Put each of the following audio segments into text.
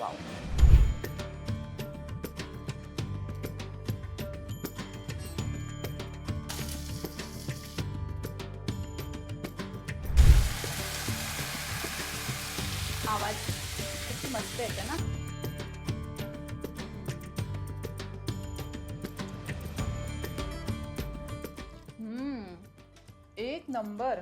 Wow आवाज़ मस्त येतो ना? हम्म एक नंबर।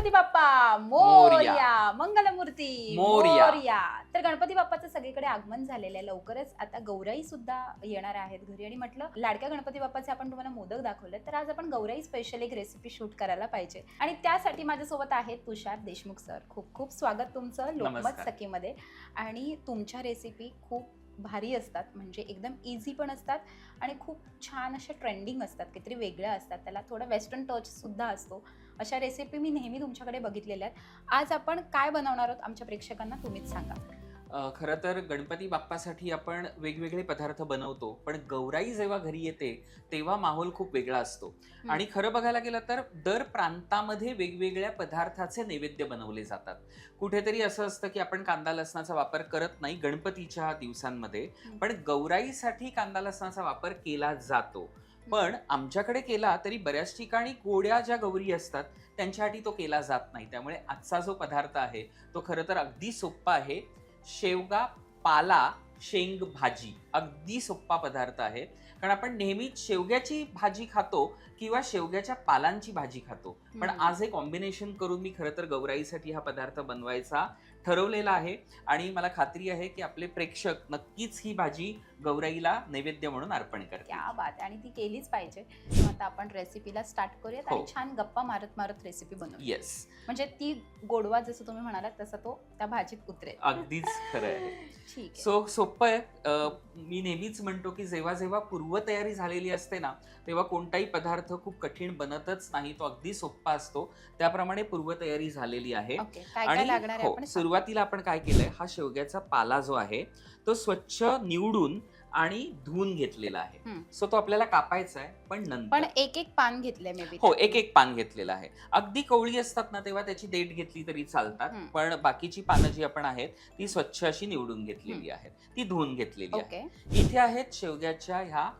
गणपती बाप्पा. मोरया. मंगलमूर्ती. मोरया. मोरया. तर गणपती बाप्पाचं सगळीकडे आगमन झालेलं आहे लवकरच. आता गौराई सुद्धा येणार आहेत घरी. आणि म्हटलं लाडक्या गणपती बाप्पाचे आपण तुम्हाला मोदक दाखवले तर आज आपण गौराई स्पेशल एक रेसिपी शूट करायला पाहिजे. आणि त्यासाठी माझ्यासोबत आहेत तुषार देशमुख सर खूप खूप स्वागत तुमचं लोकमत नमस्कार. सखीमध्ये. आणि तुमच्या रेसिपी खूप भारी असतात म्हणजे एकदम इझी पण असतात आणि खूप छान अशा ट्रेंडिंग असतात काहीतरी वेगळ्या असतात. त्याला थोडा वेस्टर्न टचसुद्धा असतो. अशा रेसिपी मी नेहमी तुमच्याकडे बघितलेल्या आहेत. आज आपण काय बनवणार आहोत आमच्या प्रेक्षकांना तुम्हीच सांगा. खरं तर गणपती बाप्पासाठी आपण वेगवेगळे पदार्थ बनवतो पण गौराई जेव्हा घरी येते तेव्हा माहोल खूप वेगळा असतो. आणि खरं बघायला गेलं तर दर प्रांतामध्ये वेगवेगळ्या पदार्थाचे नैवेद्य बनवले जातात. कुठेतरी असं असतं की आपण कांदा लसणाचा वापर करत नाही गणपतीच्या दिवसांमध्ये. पण गौराईसाठी कांदा लसणाचा वापर केला जातो. पण आमच्याकडे केला तरी बऱ्याच ठिकाणी गोड्या ज्या गौरी असतात त्यांच्यासाठी तो केला जात नाही. त्यामुळे आजचा जो पदार्थ आहे तो खरं तर अगदी सोप्पा आहे. शेवगा पाला शेंग भाजी. अगदी सोप्पा पदार्थ आहे. कारण आपण नेहमीच शेवग्याची भाजी खातो किंवा शेवग्याच्या पालांची भाजी खातो. पण. आज हे कॉम्बिनेशन करून मी खरं तर गौराईसाठी हा पदार्थ बनवायचा ठरवलेला आहे. आणि मला खात्री आहे की आपले प्रेक्षक नक्कीच ही भाजी गौराईला नैवेद्य म्हणून अर्पण करतील. क्या बात आहे. आणि ती केलीच पाहिजे. मग आता आपण रेसिपीला स्टार्ट करूयात आणि हो. छान गप्पा मारत मारत रेसिपी बनवू येस म्हणजे ती गोडवा जसं तुम्ही म्हणालात तसा तो त्या भाजीत उतरेल. अगदीच खरं आहे. ठीक आहे. सो सोपं आहे. अं, मी नेहमीच म्हणतो की जेव्हा जेव्हा पूर्वतयारी झालेली असते ना तेव्हा कोणताही पदार्थ खूप कठीण बनतच नाही तो अगदी सोप्पा असतो. त्याप्रमाणे पूर्वतयारी झालेली आहे. ओके. काय काय आणि आहे हो आपण सांगा. सुरुवातीला आपण काय केलंय हा शेवग्याचा पाला जो आहे तो स्वच्छ निवडून आणि धुवून घेतलेला आहे. हम्म. सो तो आपल्याला कापायचा आहे पण पण नंतर. एक एक पान घेतलंय मे बी हो एक एक पान घेतलेलं आहे. अगदी कवळी असतात ना तेव्हा त्याची देठ घेतली तरी चालतात हम्म. पण बाकीची पानं जी आपण आहेत ती स्वच्छ अशी निवडून घेतलेली आहेत. ती धुवून घेतलेली आहे. ओके. इथे आहेत शेवग्याच्या ह्या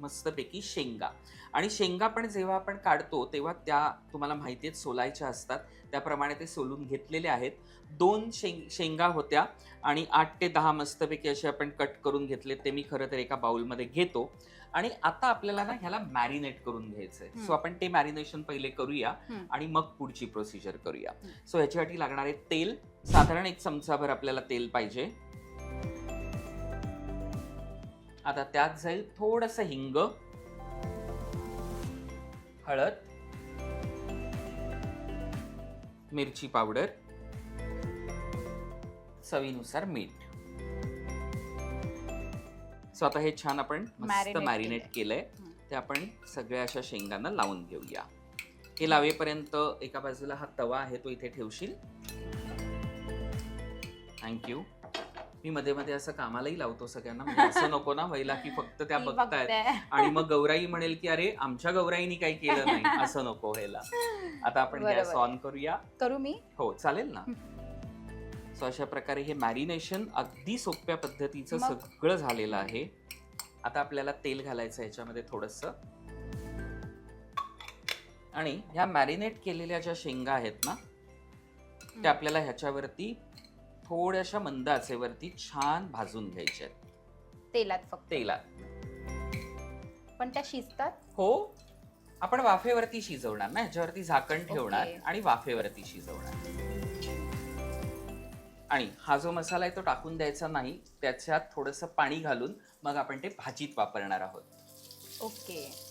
मस्तपैकी शेंगा. आणि शेंगा पण जेव्हा आपण काढतो तेव्हा त्या तुम्हाला माहिती आहेत सोलायच्या असतात. त्याप्रमाणे ते सोलून घेतलेले आहेत. दोन शेंग शेंगा होत्या आणि आठ ते दहा मस्तपैकी असे आपण कट करून घेतले. ते मी खरं तर एका बाउलमध्ये घेतो. आणि आता आपल्याला ना ह्याला मॅरिनेट करून घ्यायचं आहे. सो आपण ते मॅरिनेशन पहिले करूया. आणि मग पुढची प्रोसिजर करूया. सो ह्याच्यासाठी लागणारे तेल साधारण एक चमचाभर आपल्याला तेल पाहिजे. आता त्यात जाईल थोडस हिंग हळद मिरची पावडर चवीनुसार मीठ. सो आता हे छान आपण मस्त मॅरिनेट केलंय. ते आपण सगळ्या अशा शेंगांना लावून घेऊया. हे लावेपर्यंत एका बाजूला हा तवा आहे तो इथे ठेवशील. थँक्यू मी मध्ये मध्ये असं कामालाही लावतो सगळ्यांना. म्हणजे असं नको ना व्हायला की फक्त त्या ती बघतायत. बघताय. आणि मग गौराई म्हणेल की अरे आमच्या गौराईनी काही केलं नाही. असं नको व्हायला. आता आपण बरोबर गॅस आहे. ऑन करूया. करू मी? हो चालेल ना. सो अशा प्रकारे हे मॅरिनेशन अगदी सोप्या पद्धतीचं मग- सगळं झालेलं आहे. आता आपल्याला तेल घालायचं ह्याच्यामध्ये थोडस. आणि ह्या मॅरिनेट केलेल्या ज्या शेंगा आहेत ना त्या आपल्याला ह्याच्यावरती थोड्याशा मंद आचेवरती छान भाजून घ्यायच्या आहेत. तेलात फक्त. तेलात. पण त्या शिजतात? हो. आपण वाफेवरती शिजवणार ना? ह्याच्यावरती झाकण ठेवणार ओके. आणि वाफेवरती शिजवणार. आणि हा जो मसाला आहे तो टाकून द्यायचा नाही. त्याच्यात थोडंसं पाणी घालून मग आपण ते भाजीत वापरणार आहोत. ओके.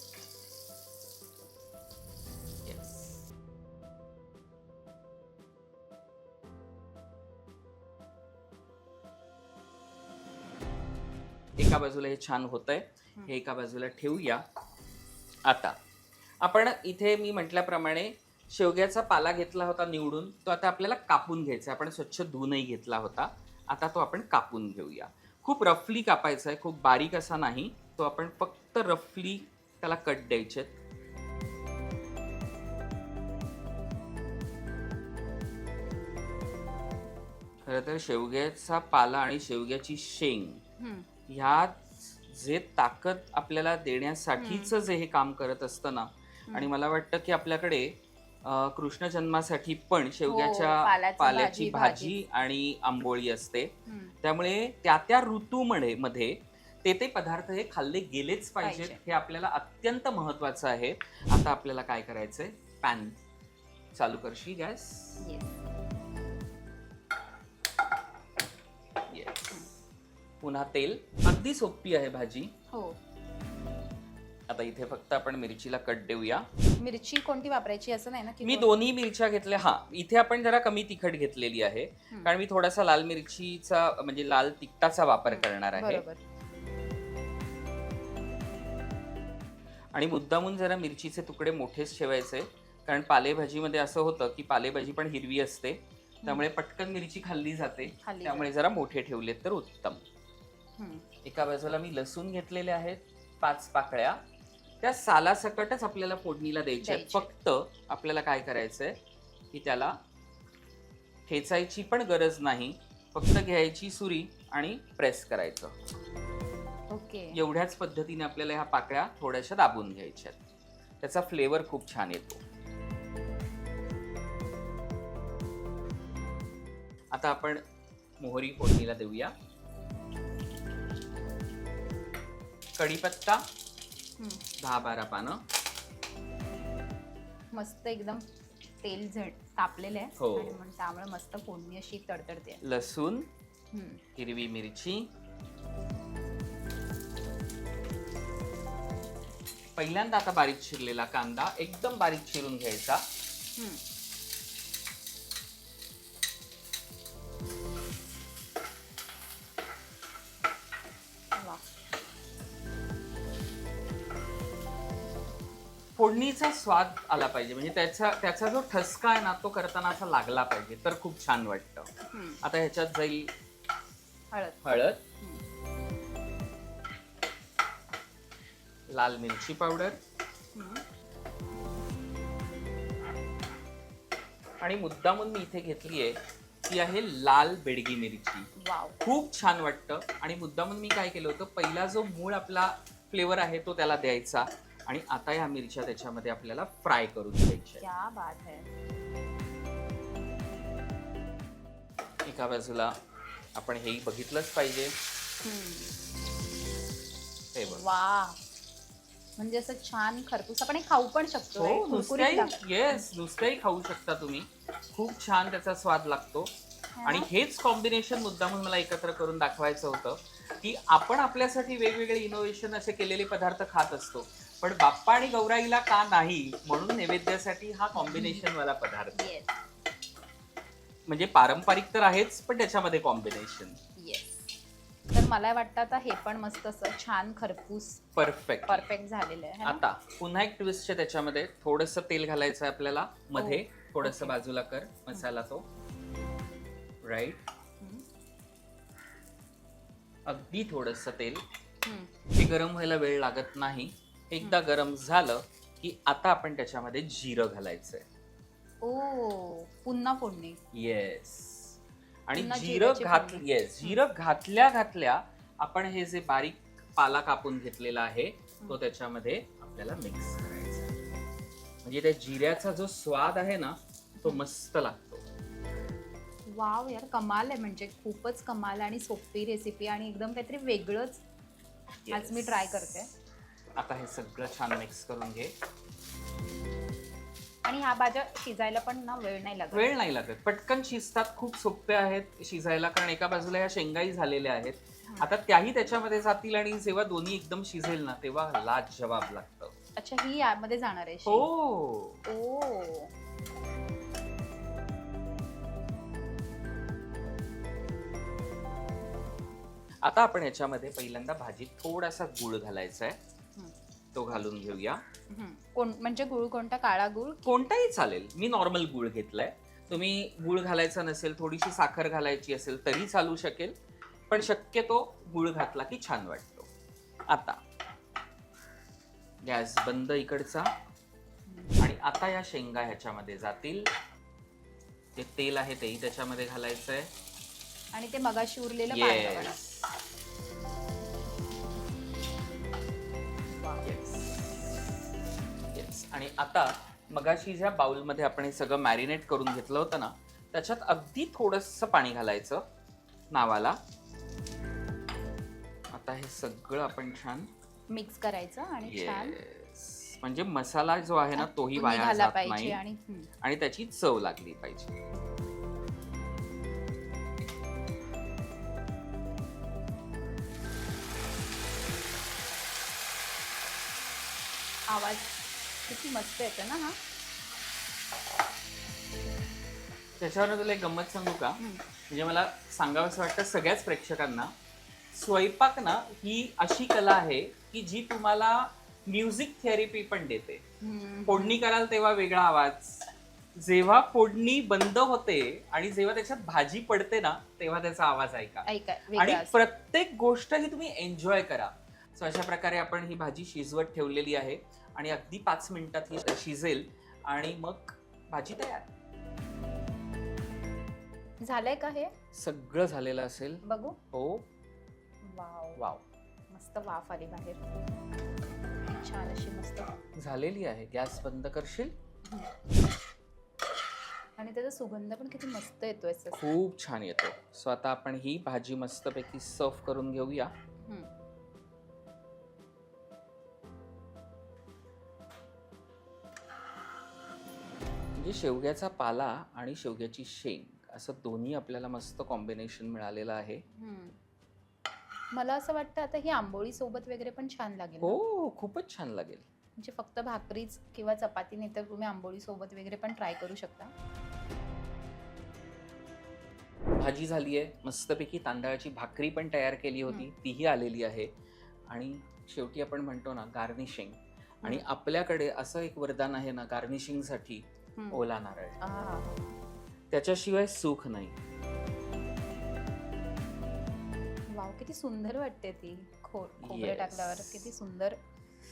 एका बाजूला हे छान होत आहे हे एका बाजूला ठेवूया. आता आपण इथे मी म्हटल्याप्रमाणे शेवग्याचा पाला घेतला होता निवडून तो आता आपल्याला कापून घ्यायचा आहे. आपण स्वच्छ धुवूनही घेतला होता. आता तो आपण कापून घेऊया. खूप रफली कापायचा आहे खूप बारीक असा नाही. तो आपण फक्त रफली त्याला कट द्यायचे खरं तर शेवग्याचा पाला आणि शेवग्याची शेंग हम्म. ह्यात जे ताकद आपल्याला देण्यासाठीच जे हे काम करत असतं ना आणि मला वाटतं की आपल्याकडे अं, कृष्ण जन्मासाठी पण शेवग्याच्या हो, पाल्याची पाल्याची भाजी, भाजी आणि आंबोळी असते. हम्म. त्यामुळे त्या त्या ऋतूमध्ये मध्ये ते ते पदार्थ हे खाल्ले गेलेच पाहिजेत पाहिजे. हे आपल्याला अत्यंत महत्वाचं आहे. आता आपल्याला काय करायचंय? पॅन चालू करशी गॅस? Yes. पुन्हा तेल अगदी सोपी आहे भाजी. हो. आता इथे फक्त आपण मिरचीला कट देऊया. मिरची कोणती वापरायची असं नाही ना की मी कोण- दोन्ही मिरच्या घेतल्या हा. इथे आपण जरा कमी तिखट घेतलेली आहे. हम्म. कारण मी थोडासा लाल मिरचीचा म्हणजे लाल तिखटाचा वापर करणार आहे. बरोबर. आणि मुद्दामून जरा मिरचीचे तुकडे मोठेच ठेवायचे. कारण पालेभाजीमध्ये असं होतं की पालेभाजी पण हिरवी असते. त्यामुळे पटकन मिरची खाल्ली जाते. खाल्ली त्यामुळे जरा मोठे ठेवलेत तर उत्तम. एका बाजूला मी लसूण घेतलेले आहेत पाच पाकळ्या. त्या सालासकटच आपल्याला फोडणीला द्यायच्या. फक्त आपल्याला काय करायचंय की त्याला ठेचायची पण गरज नाही. फक्त घ्यायची सुरी आणि प्रेस करायचं. ओके. एवढ्याच पद्धतीने आपल्याला ह्या पाकळ्या थोड्याशा दाबून घ्यायच्या त्याचा फ्लेवर खूप छान येतो. आता आपण मोहरी फोडणीला देऊया. कढीपत्ता हम्म. दहा बारा पानं मस्त एकदम तेल झड तापलेलं आहे हो. आणि मग त्यामुळे मस्त फोडणी अशी तडतडते लसूण हम्म. हिरवी मिरची पहिल्यांदा आता बारीक चिरलेला कांदा एकदम बारीक चिरून घ्यायचा हम्म. फोडणीचा स्वाद आला पाहिजे. म्हणजे त्याचा त्याचा जो ठसका आहे ना तो करताना असा लागला पाहिजे. तर खूप छान वाटतं. हम्म. आता ह्याच्यात जाईल हळद. हळद. लाल मिरची पावडर. हम्म. आणि मुद्दामून मी इथे घेतली आहे ती आहे लाल बेडगी मिरची. वाव. खूप छान वाटतं. आणि मुद्दामून मी काय केलं होतं पहिला जो मूळ आपला फ्लेवर आहे तो त्याला द्यायचा. आणि आता ह्या मिरच्या त्याच्यामध्ये आपल्याला फ्राय करून घ्यायच्या क्या बात है. एका बाजूला आपण हेही बघितलंच पाहिजे. हे बघ. वा म्हणजे असं छान खरपूस आपण हे खाऊ पण शकतो हो right? कुरकुरीत नुसत्याही लागतं. येस नुसत्याही खाऊ शकता तुम्ही. खूप छान त्याचा स्वाद लागतो. आणि हेच कॉम्बिनेशन मुद्दामून मला एकत्र करून दाखवायचं होतं की आपण आपल्यासाठी वेगवेगळे इनोव्हेशन असे केलेले पदार्थ खात असतो. पण बाप्पा आणि गौराईला का नाही म्हणून नैवेद्यासाठी हा कॉम्बिनेशन वाला पदार्थ. येस म्हणजे पारंपरिक तर आहेच पण त्याच्यामध्ये कॉम्बिनेशन येस तर मला वाटतं आता हे पण मस्त असं छान खरपूस परफेक्ट परफेक्ट झालेलं आहे है ना? आता पुन्हा एक ट्विस्ट आहे त्याच्यामध्ये. थोडस तेल घालायचं आहे आपल्याला मध्ये. थोडस ओके. बाजूला कर मसाला तो. राईट हम्म. अगदी थोडस तेल. हम्म. हे गरम व्हायला वेळ लागत नाही. एकदा गरम झालं की आता आपण त्याच्यामध्ये जिरं घालायचंय. ओ पुन्हा फोडणी. येस आणि पुन्हा जिरं जिऱ्याची घात फोडणी. येस जिरं घातल्या घातल्या आपण हे जे बारीक पाला कापून घेतलेला आहे तो. त्याच्यामध्ये आपल्याला मिक्स करायचा आहे. म्हणजे त्या जिऱ्याचा जो स्वाद आहे ना तो मस्त लागतो. वाव यार कमाल आहे. म्हणजे खूपच कमाल आणि सोपी रेसिपी आणि एकदम काहीतरी वेगळंच. आज मी Yes. ट्राय करते. आता हे सगळं छान मिक्स करून घे. आणि ह्या भाज्या शिजायला पण ना वेळ नाही लागत. वेळ नाही लागत. पटकन शिजतात खूप सोपे आहेत शिजायला कारण एका बाजूला या शेंगाई झालेल्या आहेत. आता त्याही त्याच्यामध्ये जातील आणि जेव्हा दोन्ही एकदम शिजेल ना तेव्हा लाजवाब लागतं. अच्छा ही यामध्ये जाणार आहे हो. ओ. आता आपण याच्यामध्ये पहिल्यांदा भाजीत थोडासा गुळ घालायचा आहे. तो घालून घेऊया. हम्म. कोण म्हणजे गुळ कोणता? काळा गुळ? कोणताही चालेल. मी नॉर्मल गुळ घेतलाय. तुम्ही गुळ घालायचा नसेल थोडीशी साखर घालायची असेल तरी चालू शकेल. पण शक्यतो गुळ घातला की छान वाटतो. आता. गॅस बंद इकडचा. आणि आता या शेंगा ह्याच्यामध्ये जातील. ते तेल आहे तेही त्याच्यामध्ये घालायचंय. आणि ते मगाशी उरलेलं पाणी. आणि आता मगाशी ज्या बाउलमध्ये आपण हे सगळं मॅरिनेट करून घेतलं होतं ना त्याच्यात अगदी थोडंसं पाणी घालायचं नावाला. आता हे सगळं आपण छान मिक्स करायचं आणि छान म्हणजे मसाला जो आहे ना तोही वाया जात नाही. आणि त्याची चव लागली पाहिजे. आवाज किती मस्त येतो ना हा. त्याच्यावर तुला एक गंमत सांगू का. म्हणजे मला सांगावं असं वाटतं सगळ्याच प्रेक्षकांना स्वयंपाक ना ही अशी कला आहे की जी तुम्हाला म्युझिक थेरपी पण देते. फोडणी कराल तेव्हा वेगळा आवाज. जेव्हा फोडणी बंद होते आणि जेव्हा त्याच्यात भाजी पडते ना तेव्हा त्याचा आवाज ऐका. आणि. प्रत्येक गोष्ट ही तुम्ही एन्जॉय करा. सो अशा प्रकारे आपण ही भाजी शिजवत ठेवलेली आहे. आणि अगदी पाच मिनिटात ही शिजेल आणि मग भाजी तयार. झालंय का हे? सगळं झालेलं असेल. बघू. हो. वाव. वाव. मस्त वाफ आली बाहेर. छान अशी मस्त. झालेली आहे. गॅस बंद करशील? आणि त्याचा सुगंध पण किती मस्त येतोय. खूप छान येतो. सो आता आपण ही भाजी मस्तपैकी सर्व करून घेऊया. म्हणजे शेवग्याचा पाला आणि शेवग्याची शेंग असं दोन्ही आपल्याला मस्त कॉम्बिनेशन मिळालेलं आहे. हम्म. मला असं वाटतं आता ही आंबोळी सोबत वगैरे पण छान लागेल ना? हो खूपच छान लागेल. म्हणजे फक्त भाकरीच किंवा चपाती नाही तर तुम्ही आंबोळी सोबत वगैरे पण ट्राय करू शकता. भाजी झाली आहे. मस्तपैकी तांदळाची भाकरी पण तयार केली होती. तीही आलेली आहे. आणि शेवटी आपण म्हणतो ना गार्निशिंग आणि आपल्याकडे असं एक वरदान आहे ना गार्निशिंगसाठी. ओला नारळ. त्याच्याशिवाय सुख नाही. वाव किती सुंदर वाटते ती खो खोबरे Yes. टाकल्यावर. किती सुंदर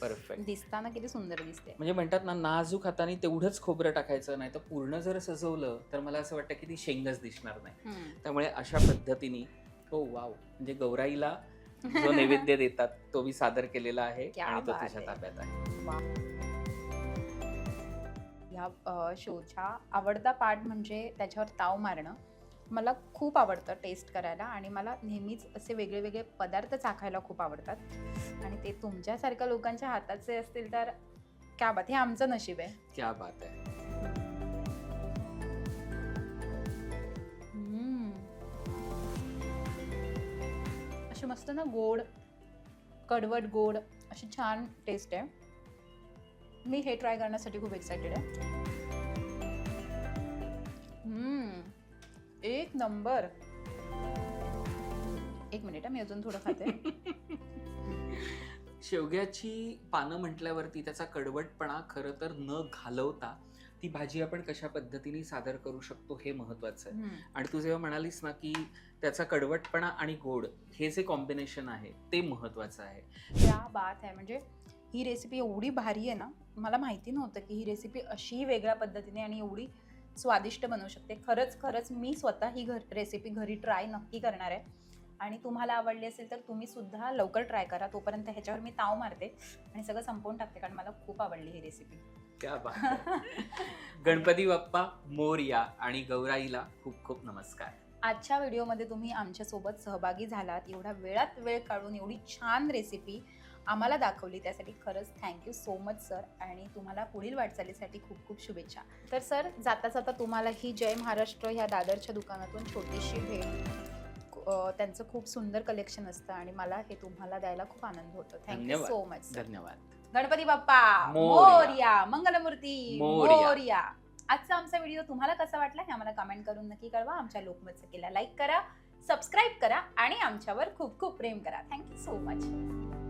परफेक्ट दिसताना किती सुंदर दिसते. म्हणजे म्हणतात ना नाजूक हाताने तेवढंच खोबरं टाकायचं नाही तर पूर्ण जर सजवलं तर मला असं वाटतं की ती शेंगच दिसणार नाही. हम्म. त्यामुळे अशा पद्धतीने हो वाव. म्हणजे गौराईला जो नैवेद्य देतात तो मी सादर केलेला आहे क्या आणि तो बात आहे. ताब्यात आहे. ह्या शोचा आवडता पार्ट म्हणजे त्याच्यावर ताव मारणं. मला खूप आवडतं टेस्ट करायला आणि मला नेहमीच असे वेगळे वेगळे पदार्थ चाखायला खूप आवडतात. आणि ते तुमच्यासारख्या लोकांच्या हाताचे असतील तर क्या बात हे आमचं नशीब आहे. क्या बात आहे. अशी मस्त ना गोड कडवट गोड अशी छान टेस्ट आहे. मी हे ट्राय करण्यासाठी खूप एक्सायटेड आहे. एक नंबर. एक मिनिट मी अजून थोडं खाते. शेवग्याची पानं म्हटल्यावरती त्याचा कडवटपणा खरं तर न घालवता ती भाजी आपण कशा पद्धतीने सादर करू शकतो हे महत्वाचं आहे. आणि तू जेव्हा म्हणालीस ना की त्याचा कडवटपणा आणि गोड हे जे कॉम्बिनेशन आहे ते महत्वाचं आहे. क्या बात आहे. म्हणजे ही रेसिपी एवढी भारी आहे ना मला माहिती नव्हतं की ही रेसिपी अशी वेगळ्या पद्धतीने आणि एवढी स्वादिष्ट बनवू शकते. खरंच खरंच मी स्वतः ही घर रेसिपी घरी ट्राय नक्की करणार आहे. आणि तुम्हाला आवडली असेल तर तुम्ही सुद्धा लवकर ट्राय करा. तोपर्यंत ह्याच्यावर मी ताव मारते आणि सगळं संपवून टाकते कारण मला खूप आवडली ही रेसिपी क्या. गणपती बाप्पा मोरया आणि गौराईला खूप खूप नमस्कार. आजच्या व्हिडिओमध्ये तुम्ही आमच्यासोबत सहभागी झालात. एवढ्या वेळात वेळ काढून एवढी छान रेसिपी आम्हाला दाखवली त्यासाठी खरंच थँक्यू सो मच सर आणि तुम्हाला पुढील वाटचालीसाठी खूप खूप शुभेच्छा. तर सर जाता जाता तुम्हाला ही जय महाराष्ट्र ह्या दादरच्या दुकानातून छोटीशी भेट. त्यांचं खूप सुंदर कलेक्शन असतं आणि मला हे तुम्हाला द्यायला खूप आनंद होतो. थँक्यू. सो मच धन्यवाद. गणपती बाप्पा मोरया. मंगलमूर्ती मोरया. मोरया. आजचा आमचा व्हिडिओ तुम्हाला कसा वाटला हे आम्हाला कमेंट करून नक्की कळवा. आमच्या लोकमत सखीला लाईक करा सबस्क्राईब करा आणि आमच्यावर खूप खूप प्रेम करा. Thank you so much